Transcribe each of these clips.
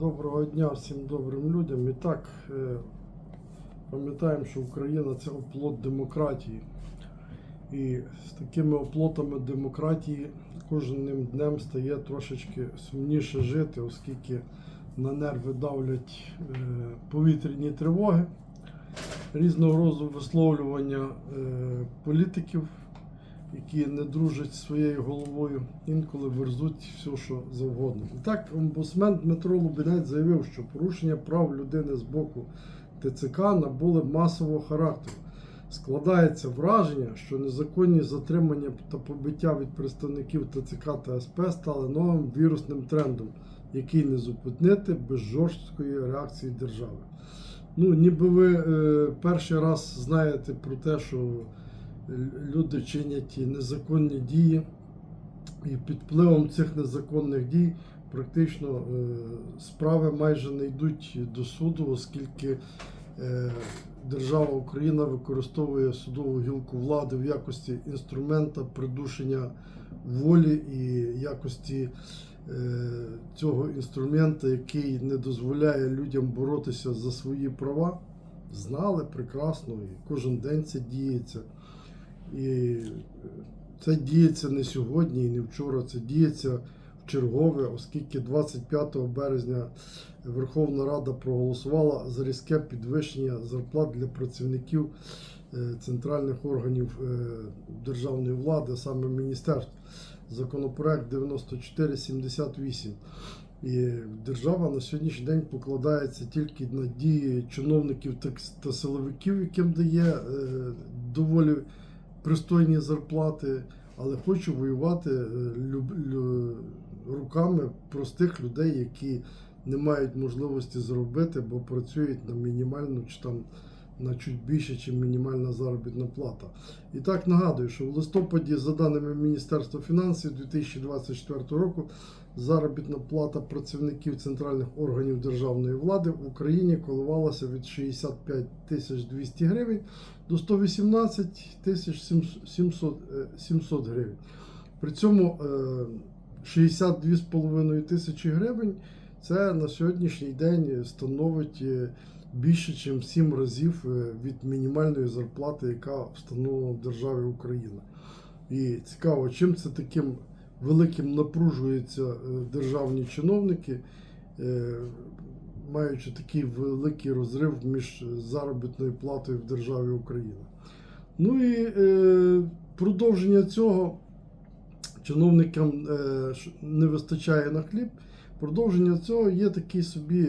Доброго дня всім добрим людям. І так, е, пам'ятаємо, що Україна це оплот демократії. І з такими оплотами демократії кожним днем стає трошечки сумніше жити, оскільки на нерви давлять е, повітряні тривоги, різного роду висловлювання е, політиків, які не дружать зі своєю головою, інколи верзуть все, що завгодно. І так, омбудсмен Дмитро Лубінець заявив, що порушення прав людини з боку ТЦК набули масового характеру. Складається враження, що незаконні затримання та побиття від представників ТЦК та СП стали новим вірусним трендом, який не зупинити без жорсткої реакції держави. Ну, ніби ви е, перший раз знаєте про те, що люди чинять незаконні дії, і під впливом цих незаконних дій практично е, справи майже не йдуть до суду, оскільки е, держава Україна використовує судову гілку влади в якості інструмента придушення волі і якості е, цього інструмента, який не дозволяє людям боротися за свої права. Знали прекрасно, і кожен день це діється. І це діється не сьогодні і не вчора, це діється в чергове, оскільки 25 березня Верховна Рада проголосувала за різке підвищення зарплат для працівників е, центральних органів е, державної влади, саме міністерств. Законопроект 9478. І держава на сьогоднішній день покладається тільки на дії чиновників та- силовиків, яким дає е, доволі пристойні зарплати, але хочу воювати е, руками простих людей, які не мають можливості зробити, бо працюють на мінімальну чи там на чуть більше, ніж мінімальна заробітна плата. І так нагадую, що в листопаді, за даними Міністерства фінансів 2024 року, заробітна плата працівників центральних органів державної влади в Україні коливалася від 65 тисяч 200 гривень до 118 тисяч 700, е, 700 гривень. При цьому е, 62,5 тисячі гривень це на сьогоднішній день становить е, більше, ніж 7 разів е, від мінімальної зарплати, яка встановлена в державі Україна. І цікаво, чим це таким великим напружуються е, державні чиновники, е, маючи такий великий розрив між заробітною платою в державі Україна. Ну і продовження цього чиновникам не вистачає на хліб. Продовження цього є такий собі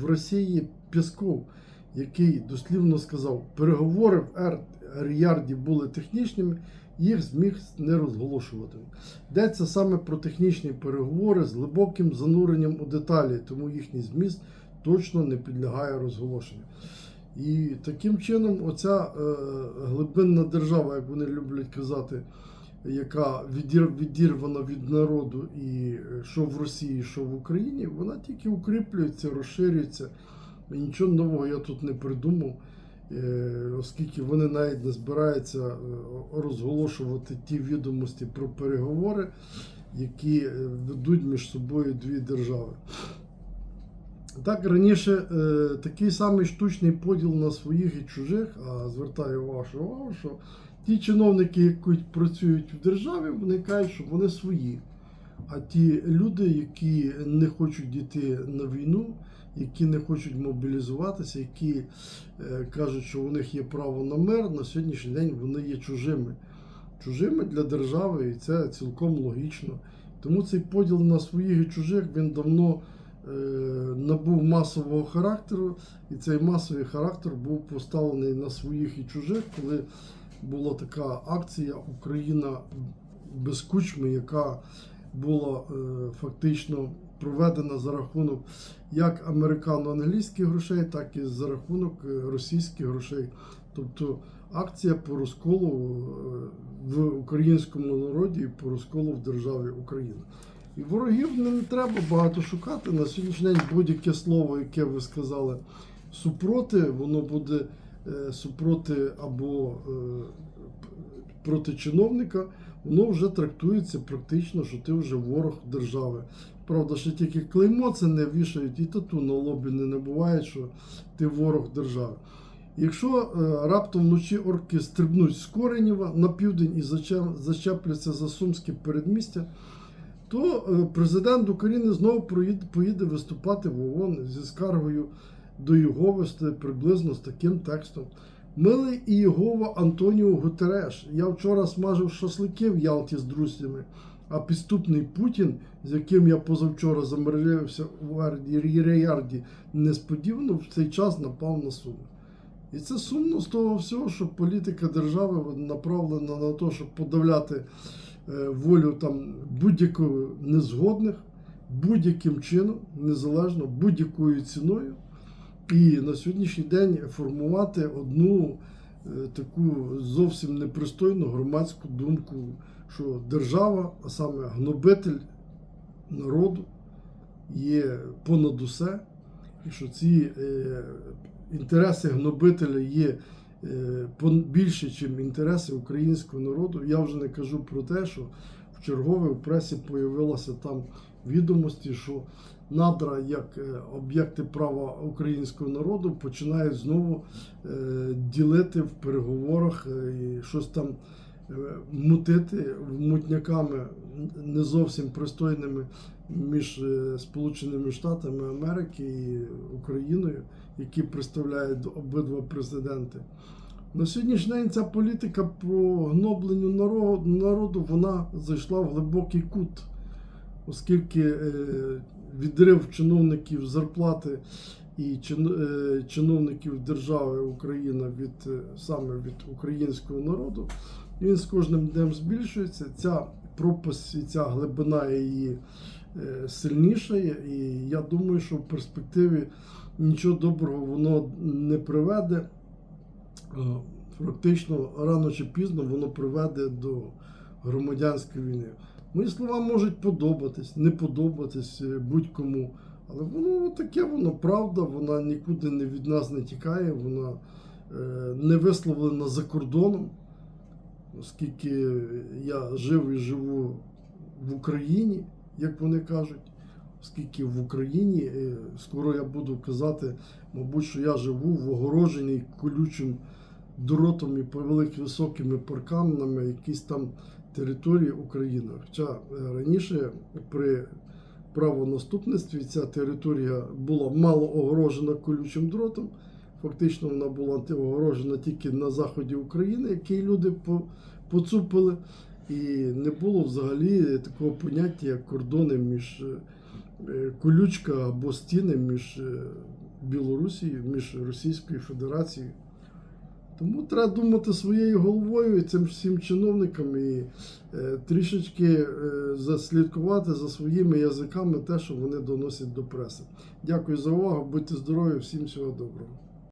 в Росії Пєсков, який дослівно сказав, переговори в Ріярді були технічними, їх зміг не розголошувати. Йдеться саме про технічні переговори з глибоким зануренням у деталі, тому їхній зміст точно не підлягає розголошенню. І таким чином, оця е, глибинна держава, як вони люблять казати, яка відір, відірвана від народу, і е, що в Росії, що в Україні, вона тільки укріплюється, розширюється. Нічого нового я тут не придумав, е, оскільки вони навіть не збираються е, розголошувати ті відомості про переговори, які е, ведуть між собою дві держави. Так, раніше такий самий штучний поділ на своїх і чужих, а звертаю вашу увагу, що ті чиновники, які працюють в державі, вони кажуть, що вони свої. А ті люди, які не хочуть йти на війну, які не хочуть мобілізуватися, які е, кажуть, що у них є право на мир, на сьогоднішній день вони є чужими. Чужими для держави, і це цілком логічно. Тому цей поділ на своїх і чужих він давно е, набув масового характеру, і цей масовий характер був поставлений на своїх і чужих, коли була така акція Україна без кучми, яка була е, фактично проведена за рахунок як американо-англійських грошей, так і за рахунок е, російських грошей. Тобто акція по розколу е, в українському народі і по розколу в державі Україна. І ворогів не треба багато шукати. На сьогоднішній день будь-яке слово, яке ви сказали супроти, воно буде е, супроти або проти чиновника, воно вже трактується практично, що ти вже ворог держави. Правда, ще тільки клеймо це не вішають, і тату на лобі не набувають, що ти ворог держави. Якщо е, раптом вночі орки стрибнуть з Коренєва на південь і зачепляться за Сумське передмістя, то е, президент України знову поїде виступати в ООН зі скаргою до Єгови з приблизно з таким текстом. Милий і Єгова Антоніо Гутереш. Я вчора смажив шашлики в Ялті з друзями, а підступний Путін, з яким я позавчора замережився у Ярді, несподівано в цей час напав на Суми. І це сумно з того всього, що політика держави направлена на те, щоб подавляти е, волю там будь-якого незгодних, будь-яким чином, незалежно, будь-якою ціною. І на сьогоднішній день формувати одну е, таку зовсім непристойну громадську думку, що держава, а саме гнобитель народу, є понад усе, і що ці е, інтереси гнобителя є е, більше, ніж інтереси українського народу. Я вже не кажу про те, що чергове в пресі появилося там відомості, що надра як е, об'єкти права українського народу починають знову е, ділити в переговорах е, і щось там мутити мутняками не зовсім пристойними між Сполученими Штатами Америки і Україною, які представляють обидва президенти. На сьогоднішній день ця політика по гнобленню народу, вона зайшла в глибокий кут, оскільки е, відрив чиновників зарплати і е, чиновників держави Україна від е, саме від українського народу, він з кожним днем збільшується. Ця пропасть і ця глибина її сильнішає. І я думаю, що в перспективі нічого доброго воно не приведе. Е, Фактично, рано чи пізно воно приведе до громадянської війни. Мої слова можуть подобатись, не подобатись е, будь-кому. Але воно таке, воно правда, вона нікуди не від нас не тікає, вона е, не висловлена за кордоном, оскільки я жив і живу в Україні, як вони кажуть, оскільки в Україні е, скоро я буду казати, мабуть, що я живу в огороженій колючим дротом і великими високими парканами якісь там території України. Хоча е, раніше при правонаступництві ця територія була мало огорожена колючим дротом. Фактично вона була огорожена тільки на заході України, який люди поцупили. І не було взагалі такого поняття, як кордони між е, колючка або стіни між е, Білорусією, між Російською Федерацією. Тому треба думати своєю головою і цим всім чиновникам і е, трішечки е, заслідкувати за своїми язиками те, що вони доносять до преси. Дякую за увагу, будьте здорові, всім всього доброго.